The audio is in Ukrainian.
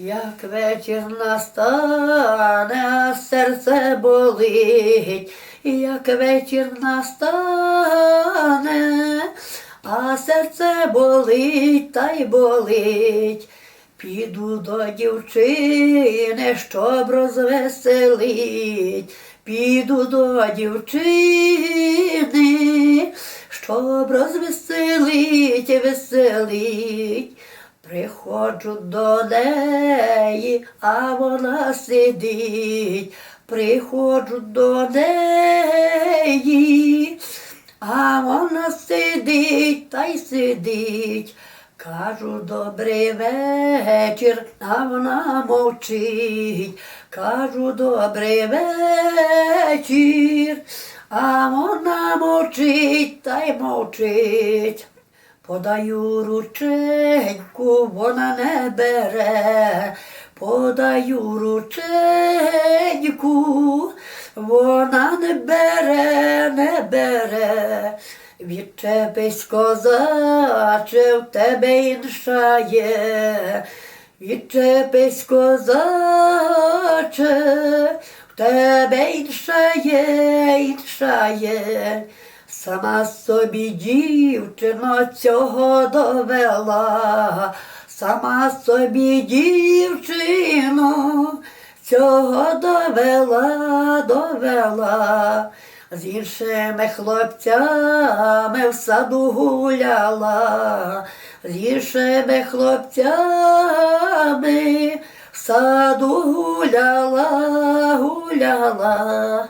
Як вечір настане, серце болить, як вечір настане, а серце болить та й болить. Піду до дівчини, щоб розвеселить. Піду до дівчини, щоб розвеселить, веселить. Приходжу до неї, а вона сидить. Приходжу до неї, а вона сидить та й сидить. Кажу, добрий вечір, а вона мовчить. Кажу, добрий вечір, а вона мовчить та й мовчить. Подаю рученьку, вона не бере, подаю рученьку, вона не бере, не бере. Відчепись козаче, в тебе інша є. Відчепись козаче, в тебе інша є, інша є. Сама собі дівчино цього довела, сама собі дівчино цього довела, довела. З іншими хлопцями в саду гуляла, з іншими хлопцями в саду гуляла, гуляла.